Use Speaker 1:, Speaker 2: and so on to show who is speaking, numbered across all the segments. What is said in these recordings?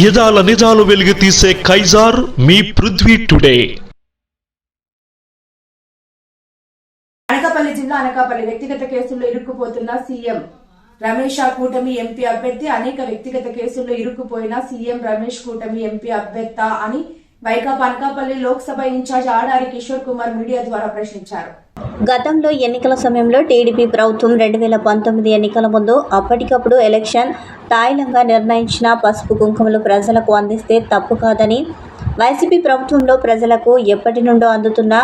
Speaker 1: యదాల నిజాలు వెలిగి తీసే కైజార్ మీ పృథ్వీ టుడే.
Speaker 2: అనకాపల్లి జిల్లా అనకాపల్లి వ్యక్తిగత కేసుల్లో ఇరుక్కుపోతున్న సీఎం రమేష్ ఆ కూటమి ఎంపీ అభ్యర్థి అనేక వ్యక్తిగత కేసుల్లో ఇరుక్కుపోయిన సీఎం రమేష్ కూటమి ఎంపీ అభ్యర్థ అని వైకాపా అనకాపల్లి లోక్సభ ఇన్ఛార్జ్ ఆడారి కిషోర్ కుమార్ మీడియా ద్వారా ప్రశ్నించారు.
Speaker 3: గతంలో ఎన్నికల సమయంలో టీడీపీ ప్రభుత్వం రెండు వేల పంతొమ్మిది ఎన్నికల ముందు అప్పటికప్పుడు ఎలక్షన్ తాయిలంగా నిర్ణయించిన పసుపు కుంకుమలు ప్రజలకు అందిస్తే తప్పు కాదని వైసీపీ ప్రభుత్వంలో ప్రజలకు ఎప్పటి నుండో అందుతున్న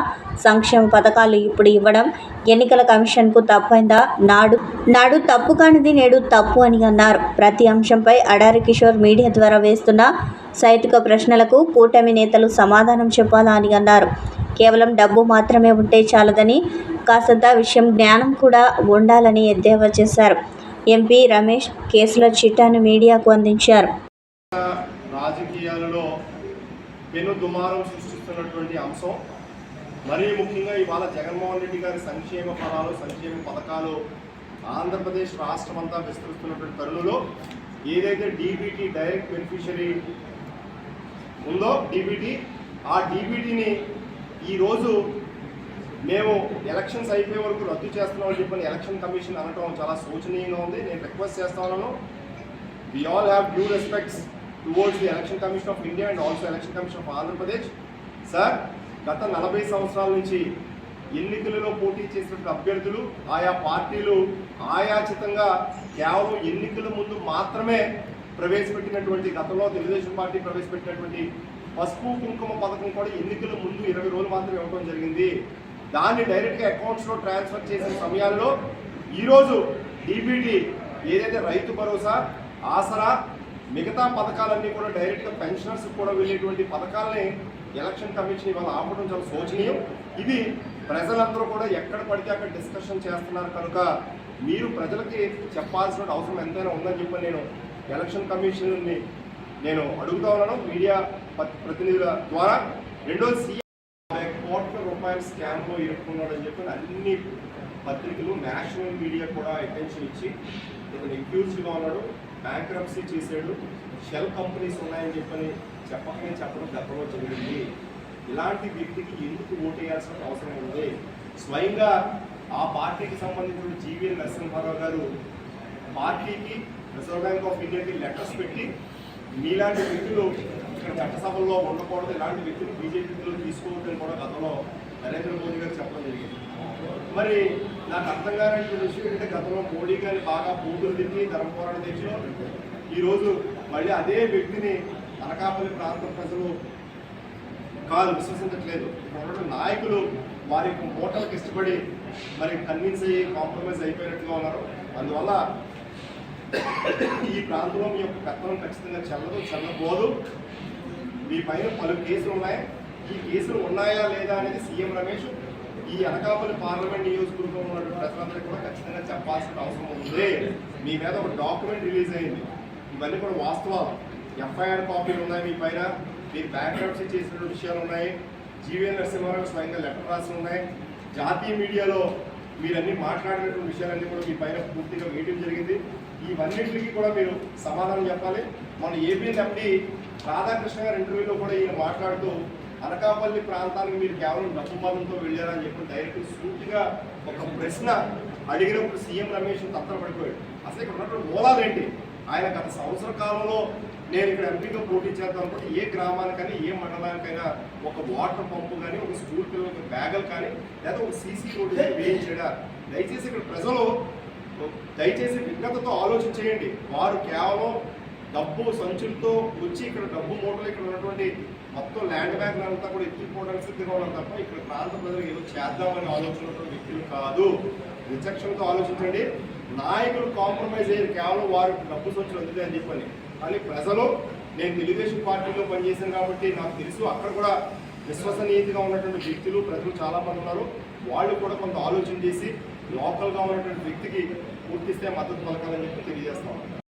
Speaker 3: సంక్షేమ పథకాలు ఇప్పుడు ఇవ్వడం ఎన్నికల కమిషన్కు తప్పైందా? నాడు నాడు తప్పు కానిది నేడు తప్పు అని అన్నారు. ప్రతి అంశంపై అడారి కిషోర్ మీడియా ద్వారా వేస్తున్న సైతిక ప్రశ్నలకు కూటమి నేతలు సమాధానం చెప్పాలా అని అన్నారు. కేవలం డబ్బు మాత్రమే ఉంటే చాలదని కాసంత విషయం జ్ఞానం కూడా ఉండాలని ఎద్దేవా చేశారు. ఎంపీ రమేష్ కేసుల చిట్టాను మీడియాకు అందించారు.
Speaker 4: రాజకీయాలలో పెను దుమారం సృష్టిస్తున్నటువంటి అంశం. మరీ ముఖ్యంగా ఇవాళ జగన్మోహన్ రెడ్డి గారి సంక్షేమ ఫలాలు సంక్షేమ పథకాలు ఆంధ్రప్రదేశ్ రాష్ట్రం అంతా విస్తరిస్తున్నటువంటి తరుణంలో ఏదైతే డీబీటీ డైరెక్ట్ బెనిఫిషరీ ఉందో డీబీటీ ఆ డీబీటీని ఈరోజు మేము ఎలక్షన్స్ అయిపోయే వరకు రద్దు చేస్తున్నామని చెప్పని ఎలక్షన్ కమిషన్ అనటం చాలా శోచనీయంగా ఉంది. నేను రిక్వెస్ట్ చేస్తా ఉన్నాను. All have due respects towards the election commission of India and also election commission of Andhra Pradesh sir గత నలభై సంవత్సరాల నుంచి ఎన్నికలలో పోటీ చేసినటువంటి అభ్యర్థులు ఆయా పార్టీలు ఆయాచితంగా కేవలం ఎన్నికల ముందు మాత్రమే ప్రవేశపెట్టినటువంటి గతంలో తెలుగుదేశం పార్టీ ప్రవేశపెట్టినటువంటి పసుపు కుంకుమ పథకం కూడా ఎన్నికల ముందు ఇరవై రోజులు మాత్రమే ఇవ్వడం జరిగింది. దాన్ని డైరెక్ట్గా అకౌంట్స్లో ట్రాన్స్ఫర్ చేసిన సమయాల్లో ఈరోజు డీబీటీ ఏదైతే రైతు భరోసా ఆసరా మిగతా పథకాలన్నీ కూడా డైరెక్ట్గా పెన్షనర్స్ కూడా వెళ్ళేటువంటి పథకాలని ఎలక్షన్ కమిషన్ ఇవాళ ఆపడం చాలా శోచనీయం. ఇది ప్రజలందరూ కూడా ఎక్కడ పడితే అక్కడ డిస్కషన్ చేస్తున్నారు కనుక మీరు ప్రజలకి చెప్పాల్సిన అవసరం ఎంతైనా ఉందని చెప్పి నేను ఎలక్షన్ కమిషన్ని నేను అడుగుతా ఉన్నాను. మీడియా ప- ప్రతినిధుల ద్వారా. రెండోది సీఎం కోట్ల రూపాయల స్కామ్లో ఇరుక్కున్నాడని చెప్పి అన్ని పత్రికలు నేషనల్ మీడియా కూడా అటెన్షన్ ఇచ్చి ఇతను accused ఉన్నాడు. బ్యాంక్రప్సీ చేశాడు షెల్ కంపెనీస్ ఉన్నాయని చెప్పని చెప్పకనే చెప్పడం గతంలో జరిగింది. ఇలాంటి వ్యక్తికి ఎందుకు ఓటేయాల్సిన అవసరం ఉంది? స్వయంగా ఆ పార్టీకి సంబంధించిన జీవీఎల్ నరసింహారావు గారు పార్టీకి రిజర్వ్ బ్యాంక్ ఆఫ్ ఇండియాకి లెటర్స్ పెట్టి మీలాంటి వ్యక్తులు ఇక్కడ చట్టసభల్లో ఉండకూడదు ఇలాంటి వ్యక్తులు బీజేపీలో తీసుకోవద్దని కూడా గతంలో నరేంద్ర మోదీ గారు చెప్పడం జరిగింది. మరి నాకు అర్థం కానటువంటి విషయం ఏంటంటే గతంలో మోడీ గారిని బాగా బూతులు తిట్టి ధర్మ పోరాట ఈరోజు మళ్ళీ అదే వ్యక్తిని అనకాపల్లి ప్రాంత ప్రజలు కాదు విశ్వసించట్లేదు. ఇక్కడ నాయకులు వారి ఓటర్లకు ఇష్టపడి మరి కన్విన్స్ అయ్యి కాంప్రమైజ్ అయిపోయినట్టుగా ఉన్నారు. అందువల్ల ఈ ప్రాంతంలో మీ యొక్క పెత్తనం ఖచ్చితంగా చల్లదు చల్లబోదు మీ పైన పలు కేసులు ఉన్నాయి. ఈ కేసులు ఉన్నాయా లేదా అనేది సీఎం రమేష్ ఈ అనకాపల్లి పార్లమెంట్ నియోజకవర్గంలో ఉన్నటువంటి ప్రజలందరికీ కూడా ఖచ్చితంగా చెప్పాల్సిన అవసరం ఉంది. మీ మీద ఒక డాక్యుమెంట్ రిలీజ్ అయింది. ఇవన్నీ కూడా వాస్తవాలు. ఎఫ్ఐఆర్ కాపీలు ఉన్నాయి మీ పైన. మీరు బ్యాంక్రప్సీ చేసినటువంటి విషయాలు ఉన్నాయి. జీవీఎన్ నరసింహారావు స్వయంగా లెటర్ రాసి ఉన్నాయి. జాతీయ మీడియాలో మీరన్నీ మాట్లాడినటువంటి విషయాలన్నీ కూడా మీ పైన పూర్తిగా వేయడం జరిగింది. ఇవన్నింటికి కూడా మీరు సమాధానం చెప్పాలి. మన ఏపీఎన్ ఎండి రాధాకృష్ణ గారి ఇంటర్వ్యూలో కూడా ఈయన మాట్లాడుతూ అనకాపల్లి ప్రాంతానికి మీరు కేవలం డబ్బు బలంతో వెళ్ళారని చెప్పి డైరెక్ట్ సూటిగా ఒక ప్రశ్న అడిగినప్పుడు సీఎం రమేష్ తత్తరపడిపోయాడు అసలు ఇక్కడ ఉన్నటువంటి మూలాలు ఏంటి? ఆయన గత సంవత్సర కాలంలో నేను ఇక్కడ ఎంపీగా పోటీ చేద్దాం అనుకుంటే ఏ గ్రామానికైనా ఏ మండలానికైనా ఒక వాటర్ పంపు కానీ ఒక స్కూల్ పిల్లలకి బ్యాగులు కానీ లేదా ఒక సీసీ రోడ్డు వేయించడా? దయచేసి ఇక్కడ ప్రజలు దయచేసి విజ్ఞతతో ఆలోచన చేయండి వారు కేవలం డబ్బు సంచులతో వచ్చి ఇక్కడ డబ్బు మూటలు ఇక్కడ ఉన్నటువంటి మొత్తం ల్యాండ్ బ్యాంక్ అంతా కూడా ఎత్తుకోవడానికి సిద్ధంగా ఉన్నారు తప్ప ఇక్కడ ప్రాంత ప్రజలు ఏదో చేద్దామని ఆలోచన వ్యక్తులు కాదు. విచక్షణతో ఆలోచించండి. నాయకులు కాంప్రమైజ్ అయ్యారు. కేవలం వారు డబ్బు సంచులు అందుతాయని చెప్పని. కానీ ప్రజలు నేను తెలుగుదేశం పార్టీలో పనిచేశాను కాబట్టి నాకు తెలుసు అక్కడ కూడా విశ్వసనీయతగా ఉన్నటువంటి వ్యక్తులు ప్రజలు చాలామంది ఉన్నారు. వాళ్ళు కూడా కొంత ఆలోచన చేసి లోకల్గా ఉన్నటువంటి వ్యక్తికి పూర్తిస్తే మద్దతు పలకాలని చెప్పి తెలియజేస్తాం